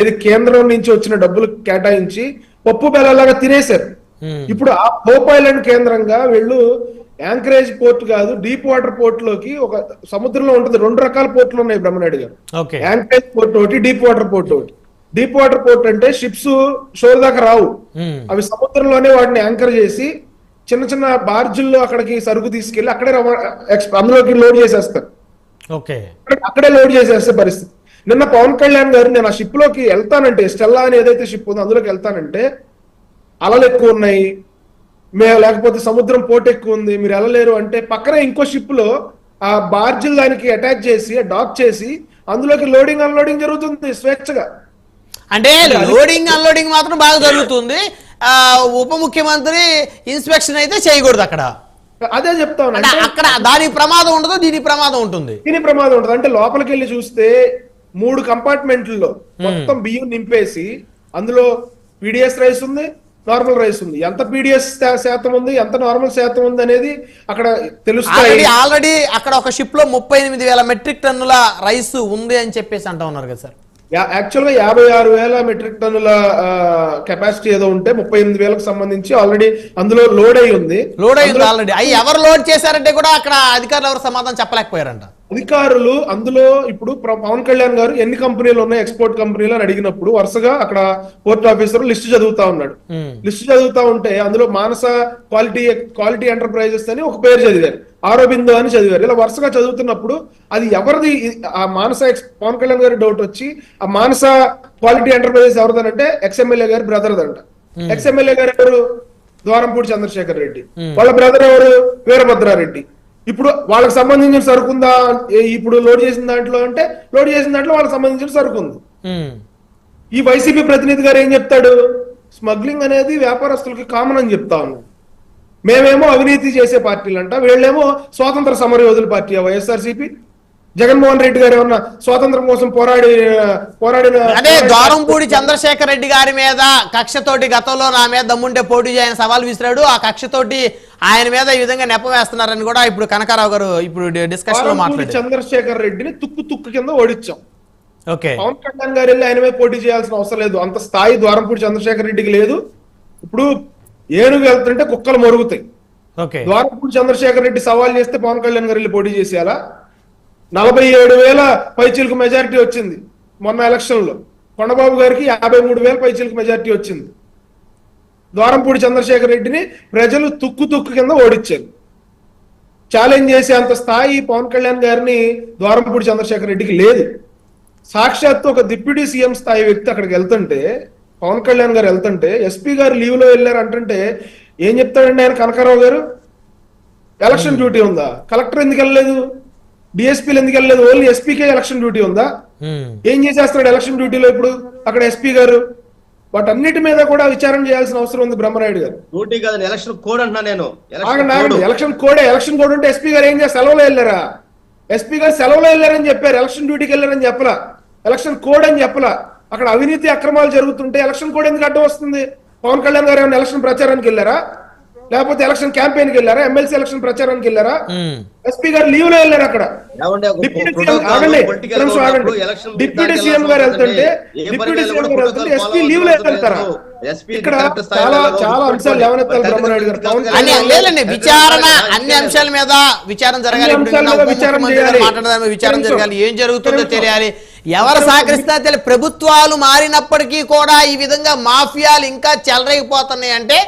ఇది కేంద్రం నుంచి వచ్చిన డబ్బులు కేటాయించి పప్పు బెల్లలాగా తినేశారు. ఇప్పుడు ఆ హోప్ ఐలాండ్ కేంద్రంగా వీళ్ళు యాంకరేజ్ పోర్ట్ కాదు డీప్ వాటర్ పోర్ట్లోకి ఒక సముద్రంలో ఉంటుంది రెండు రకాల పోర్టులు ఉన్నాయి బ్రహ్మనాయుడు గారు. యాంకరేజ్ పోర్ట్ ఒకటి డీప్ వాటర్ పోర్ట్ ఒకటి. డీప్ వాటర్ పోర్ట్ అంటే షిప్స్ షోర్ దాకా రావు. అవి సముద్రంలోనే వాటిని యాంకర్ చేసి చిన్న చిన్న బార్జుల్లో అక్కడికి సరుకు తీసుకెళ్ళి అక్కడే అందులోకి లోడ్ చేసేస్తారు. అక్కడే లోడ్ చేసేస్తే పరిస్థితి. నిన్న పవన్ కళ్యాణ్ గారు నేను ఆ షిప్లోకి వెళ్తానంటే స్టెల్లా అని ఏదైతే షిప్ ఉందో అందులోకి వెళ్తానంటే అలలు ఎక్కువ ఉన్నాయి. మేము లేకపోతే సముద్రం పోటు ఎక్కువ ఉంది మీరు వెళ్ళలేరు అంటే పక్కనే ఇంకో షిప్లో ఆ బార్జిల్ దానికి అటాచ్ చేసి డాక్ చేసి అందులోకి లోడింగ్ అన్లోడింగ్ జరుగుతుంది స్వేచ్ఛగా. అంటే లోడింగ్ అన్లోడింగ్ మాత్రం బాగా జరుగుతుంది. ఆ, ఉప ముఖ్యమంత్రి ఇన్స్పెక్షన్ అయితే చేయకూడదు అక్కడ. అదే చెప్తా ఉన్నా. అక్కడ దానికి ప్రమాదం ఉండదు దీనికి ప్రమాదం ఉంటుంది. దీని ప్రమాదం ఉంటుంది అంటే లోపలికి వెళ్ళి చూస్తే మూడు కంపార్ట్మెంట్లలో మొత్తం బియ్యం నింపేసి అందులో పీడిఎస్ రైస్ ఉంది నార్మల్ రైస్ ఉంది. ఎంత పీడిఎస్ శాతం ఉంది ఎంత నార్మల్ శాతం ఉంది అనేది అక్కడ తెలుస్తాయి. ఆల్రెడీ ఆల్రెడీ అక్కడ ఒక షిప్లో ముప్పై ఎనిమిది వేల మెట్రిక్ టన్నుల రైస్ ఉంది అని చెప్పేసి అంటా ఉన్నారు కదా సార్. యాక్చువల్గా యాభై ఆరు వేల మెట్రిక్ టన్నుల కెపాసిటీ ఏదో ఉంటే ముప్పై ఎనిమిది వేలకు సంబంధించి ఆల్రెడీ అందులో లోడ్ అయి ఉంది. లోడ్ అయింది ఆల్రెడీ. అవి ఎవరు లోడ్ చేశారంటే కూడా అక్కడ అధికారులు ఎవరు సమాధానం చెప్పలేకపోయారంట. అధికారులు అందులో ఇప్పుడు పవన్ కళ్యాణ్ గారు ఎన్ని కంపెనీలు ఉన్నాయి ఎక్స్పోర్ట్ కంపెనీలు అని అడిగినప్పుడు వరుసగా అక్కడ పోర్ట్ ఆఫీసర్ లిస్ట్ చదువుతా ఉన్నాడు. లిస్ట్ చదువుతా ఉంటే అందులో మానస క్వాలిటీ క్వాలిటీ ఎంటర్ప్రైజెస్ అని ఒక పేరు చదివారు. ఆరోబిందో అని చదివారు. ఇలా వరుసగా చదువుతున్నప్పుడు అది ఎవరిది? ఆ మానస ఎక్స్ పవన్ కళ్యాణ్ గారి డౌట్ వచ్చి ఆ మానస క్వాలిటీ ఎంటర్ప్రైజెస్ ఎవరిదనంటే ఎక్స్ఎమ్మెల్యే గారి బ్రదర్ అంట ఎక్స్ఎమ్మెల్యే గారు ఎవరు? ద్వారంపూడి చంద్రశేఖర్ రెడ్డి. వాళ్ళ బ్రదర్ ఎవరు? వీరభద్రారెడ్డి. ఇప్పుడు వాళ్ళకి సంబంధించిన సరుకుందా ఏ- ఇప్పుడు లోడ్ చేసిన దాంట్లో అంటే లోడ్ చేసిన దాంట్లో వాళ్ళకి సంబంధించిన సరుకు ఉంది. ఈ వైసీపీ ప్రతినిధి గారు ఏం చెప్తాడు? స్మగ్లింగ్ అనేది వ్యాపారస్తులకి కామన్ అని చెప్తా ఉన్నాం. మేమేమో అవినీతి చేసే పార్టీలు అంట వీళ్ళేమో స్వాతంత్ర సమరయోధుల పార్టీ వైఎస్ఆర్సీపీ. జగన్మోహన్ రెడ్డి గారు ఏమన్నా స్వాతంత్రం కోసం పోరాడి పోరాడిన అదే ద్వారంపూడి చంద్రశేఖర్ రెడ్డి గారి మీద కక్షతోటి గతంలో నా మీద దమ్ముంటే పోటీ చేయని సవాల్ విసిరాడు. ఆ కక్షతోటి ఆయన మీద ఈ విధంగా నెప వేస్తున్నారని కూడా ఇప్పుడు కనకారావు గారు ఇప్పుడు డిస్కషన్లో మాట్లాడారు. చంద్రశేఖర్ రెడ్డిని తుక్కు తుక్కు కింద ఓడించాం. ఓకే. పవన్ కళ్యాణ్ గారు వెళ్ళి ఆయన మీద పోటీ చేయాల్సిన అవసరం లేదు. అంత స్థాయి ద్వారంపూడి చంద్రశేఖర్ రెడ్డికి లేదు. ఇప్పుడు ఏనుగు వెళ్తుంటే కుక్కలు మరుగుతాయి. ఓకే. ద్వారపూడి చంద్రశేఖర్ రెడ్డి సవాల్ చేస్తే పవన్ కళ్యాణ్ గారు వెళ్ళి పోటీ చేసేయాలా? నలభై ఏడు వేల పైచీలకు మెజారిటీ వచ్చింది మొన్న ఎలక్షన్లో కొండబాబు గారికి యాభై మూడు వేల పైచీలకు మెజారిటీ వచ్చింది. ద్వారంపూడి చంద్రశేఖర్ రెడ్డిని ప్రజలు తుక్కు తుక్కు కింద ఓడించారు. ఛాలెంజ్ చేసే అంత స్థాయి పవన్ కళ్యాణ్ గారిని ద్వారంపూడి చంద్రశేఖర్ రెడ్డికి లేదు. సాక్షాత్తు ఒక డిప్యూటీ సీఎం స్థాయి వ్యక్తి అక్కడికి వెళ్తుంటే పవన్ కళ్యాణ్ గారు వెళ్తుంటే ఎస్పీ గారు లీవ్లో వెళ్ళారు అంటుంటే ఏం చెప్తాడండి ఆయన కనకారావు గారు? ఎలక్షన్ డ్యూటీ ఉందా? కలెక్టర్ ఎందుకు వెళ్ళలేదు? డిఎస్పీలు ఎందుకు వెళ్ళలేదు? ఓన్లీ ఎస్పీకే ఎలక్షన్ డ్యూటీ ఉందా. ఏం చేసేస్తున్నాడు ఎలక్షన్ డ్యూటీలో ఇప్పుడు అక్కడ ఎస్పీ గారు? వాటన్నిటి మీద కూడా విచారణ చేయాల్సిన అవసరం ఉంది బ్రహ్మనాయుడు గారు. డ్యూటీ కాదు ఎలక్షన్ కోడ్ అంటున్నా నేను. Election code. ఎలక్షన్ కోడే ఎలక్షన్ కోడ్ ఉంటే ఎస్పీ గారు ఏం చేస్తారు? సెలవులో వెళ్ళారా? ఎస్పీ గారు సెలవులో వెళ్ళారని చెప్పారు ఎలక్షన్ డ్యూటీకి వెళ్ళారని చెప్పలా. ఎలక్షన్ కోడ్ అని చెప్పలా. అక్కడ అవినీతి అక్రమాలు జరుగుతుంటే ఎలక్షన్ కోడ్ ఎందుకు అడ్డం వస్తుంది? పవన్ కళ్యాణ్ గారు ఏమైనా ఎలక్షన్ ప్రచారానికి వెళ్ళారా? లేకపోతే ఎలక్షన్ క్యాంపెయిన్కి వెళ్ళారా? ఎమ్మెల్సీ ఎలక్షన్ ప్రచారానికి వెళ్ళారా. ఎస్పీ గారు లీవ్లో వెళ్ళారు అక్కడ. డిప్యూటీ సీఎం గారు వెళ్తుంటే డిప్యూటీ సీఎం గారు వెళ్తుంటే ఎస్పీ లీవ్లో వెళ్తారా ఇక్కడ చాలా. చాలా అంశాలు లేవనెత్తాలి బ్రహ్మనాయుడు గారు. లేదండి విచారణ అన్ని అంశాల మీద విచారణ జరగాలి. విచారణ ముఖ్యమంత్రి గారు చేయాలి. మాట్లాడదాం విచారణ జరగాలి. ఏం జరుగుతుందో. తెలియాలి. ఎవరు సహకరిస్తున్నా తెలియదు. ప్రభుత్వాలు మారినప్పటికీ కూడా ఈ విధంగా మాఫియాలు ఇంకా చెలరైపోతున్నాయి అంటే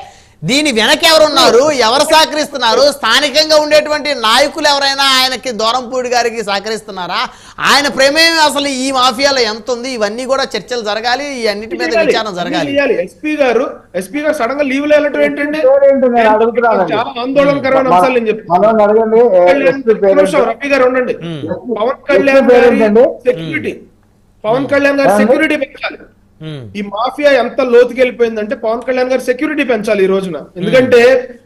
దీని వెనక ఎవరున్నారు ఎవరు సహకరిస్తున్నారు? స్థానికంగా ఉండేటువంటి నాయకులు ఎవరైనా ఆయనకి దూరంపూడి గారికి సహకరిస్తున్నారా? ఆయన ప్రమేయం అసలు ఈ మాఫియాలో ఎంత ఉంది? ఇవన్నీ కూడా చర్చలు జరగాలి ఈ అన్నిటి మీద విచారణ జరగాలి. ఎస్పీ గారు ఎస్పీ గారు సడన్గా లీవ్లో వెళ్ళటం ఏంటండి ఏంటి? నేను అడుగుతున్నానండి. చాలా ఆందోళనకరమైన అంశాలు నేను చెప్తాను మనల్ని అడగండి ఏ- కళ్యాణ్ ఎస్పీ ఒక్క పేరు నిమిషం, రఫీ గారు ఉండండి. పవన్ కళ్యాణ్? సెక్యూరిటీ పవన్ కళ్యాణ్ గారి? సెక్యూరిటీ పెంచాలి. ఈ మాఫియా ఎంత లోతుకి వెళ్ళిపోయిందంటే పవన్ కళ్యాణ్ గారు సెక్యూరిటీ పెంచాలి ఈ రోజున. ఎందుకంటే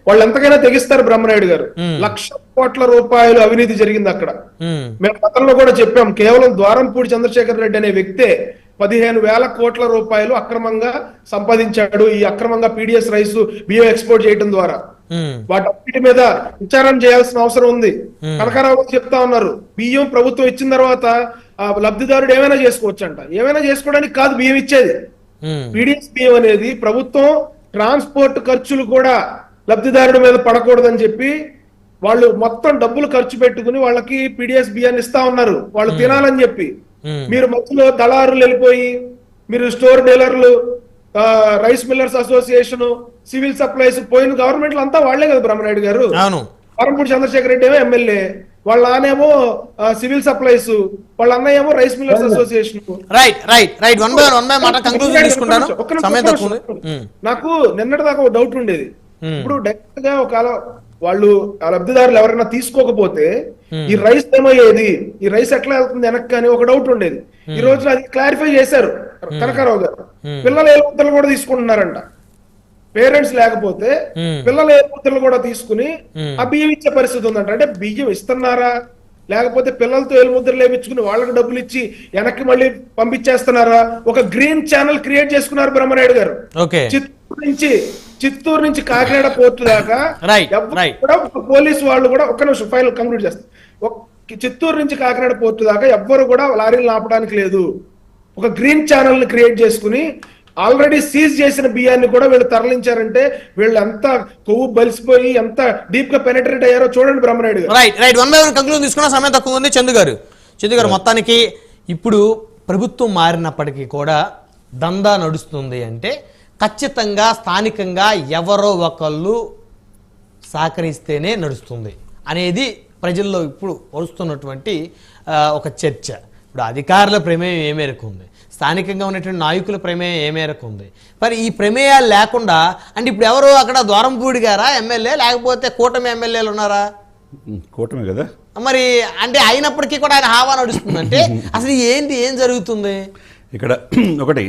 వాళ్ళు ఎంతకైనా తెగిస్తారు బ్రహ్మనాయుడు గారు. మ్మ్. లక్ష కోట్ల రూపాయలు అవినీతి జరిగింది అక్కడ. ఉమ్. మేము గతంలో కూడా చెప్పాం కేవలం ద్వారంపూడి చంద్రశేఖర్ రెడ్డి అనే వ్యక్తే పదిహేను వేల కోట్ల రూపాయలు అక్రమంగా సంపాదించాడు ఈ అక్రమంగా పీడిఎస్ రైస్ బియ్యం ఎక్స్పోర్ట్ చేయడం ద్వారా. వాటన్నిటి మీద విచారణ చేయాల్సిన అవసరం ఉంది. కనకారావు చెప్తా ఉన్నారు బియ్యం ప్రభుత్వం ఇచ్చిన తర్వాత ఆ లబ్ధిదారుడు ఏమైనా చేసుకోవచ్చు అంట ఏమైనా చేసుకోవడానికి కాదు బియ్యం ఇచ్చేది. పీడిఎస్ బియ్యం అనేది ప్రభుత్వం ట్రాన్స్పోర్ట్ ఖర్చులు కూడా లబ్ధిదారుడి మీద పడకూడదని చెప్పి వాళ్ళు మొత్తం డబ్బులు ఖర్చు పెట్టుకుని వాళ్ళకి పీడిఎస్ బియ్యాన్ని ఇస్తా ఉన్నారు. వాళ్ళు తినాలని చెప్పి. మీరు మధ్యలో దళారులు వెళ్ళిపోయి మీరు స్టోర్ డీలర్లు rice millers association civil supplies పోయిన గవర్నమెంట్లు అంతా వాళ్ళే కదా బ్రహ్మనాయుడు గారు. వరంపూడి చంద్రశేఖర్ రెడ్డి ఏమో ఎమ్మెల్యే. వాళ్ళ నానేమో ఆ, సివిల్ సప్లైస్ వాళ్ళ అన్నయ్య ఏమో rice millers association. Right right right. One by one one by మాట కంక్లూజన్ తీసుకుంటాను. సమయం తక్కువ నాకు నిన్నటి దాకా ఒక డౌట్ ఉండేది. ఇప్పుడు డైరెక్ట్గా ఒకవేళ వాళ్ళు ఆ లబ్ధిదారులు ఎవరైనా తీసుకోకపోతే ఈ రైస్ ఏమయ్యేది ఈ రైస్ ఎట్లా వెళ్తుంది వెనక్కి అని ఒక డౌట్ ఉండేది. ఈ రోజు అది క్లారిఫై చేశారు. కనకారావు గారు. పిల్లల ఏలుముద్దలు కూడా తీసుకుంటున్నారంట. పేరెంట్స్ లేకపోతే. పిల్లల ఏలుముద్దలు కూడా తీసుకుని. ఆ బియ్యం ఇచ్చే పరిస్థితి ఉందంట. అంటే బియ్యం ఇస్తున్నారా? లేకపోతే పిల్లలతో ఏలుముద్రలు వేపించుకుని వాళ్ళకి డబ్బులు ఇచ్చి వెనక్కి మళ్ళీ పంపించేస్తున్నారా? ఒక గ్రీన్ ఛానల్ క్రియేట్ చేసుకున్నారు బ్రహ్మనాయుడు గారు. చిత్తూరు నుంచి చిత్తూరు నుంచి కాకినాడ పోర్టు దాకా. కూడా పోలీసు వాళ్ళు కూడా ఒక్క నిమిషం ఫైనల్ కంప్లీట్ చేస్తాం ఒక- చిత్తూరు నుంచి కాకినాడ పోర్టు దాకా ఎవ్వరు కూడా లారీలు ఆపడానికి లేదు. ఒక గ్రీన్ ఛానల్ని క్రియేట్ చేసుకుని ఆల్రెడీ సీజ్ చేసిన బియ్యాన్ని కూడా వీళ్ళు తరలించారంటే వీళ్ళు ఎంత కొవ్వు బలిసిపోయి ఎంత డీప్గా పెనట్రేట్ అయ్యారో చూడండి Brahmanaidu right right one by one conclusion తీసుకున్న సమయం తక్కువ ఉంది. చందు గారు. చందు గారు మొత్తానికి ఇప్పుడు ప్రభుత్వం మారినప్పటికీ కూడా దందా నడుస్తుంది అంటే ఖచ్చితంగా స్థానికంగా ఎవరో ఒకళ్ళు సహకరిస్తేనే నడుస్తుంది అనేది ప్రజల్లో ఇప్పుడు వస్తున్నటువంటి ఒక చర్చ. ఇప్పుడు అధికారుల ప్రమేయం ఏ మేరకు ఉంది? స్థానికంగా ఉన్నటువంటి నాయకుల ప్రమేయం ఏ మేరకు ఉంది? మరి ఈ ప్రమేయాలు లేకుండా అంటే ఇప్పుడు ఎవరు అక్కడ ద్వారంపూడి గారా ఎమ్మెల్యే? లేకపోతే కూటమి ఎమ్మెల్యేలు ఉన్నారా? కూటమి కదా. మరి అంటే అయినప్పటికీ కూడా ఆయన హావా నడుస్తుంది అంటే అసలు ఏంటి ఏం జరుగుతుంది? ఇక్కడ ఒకటి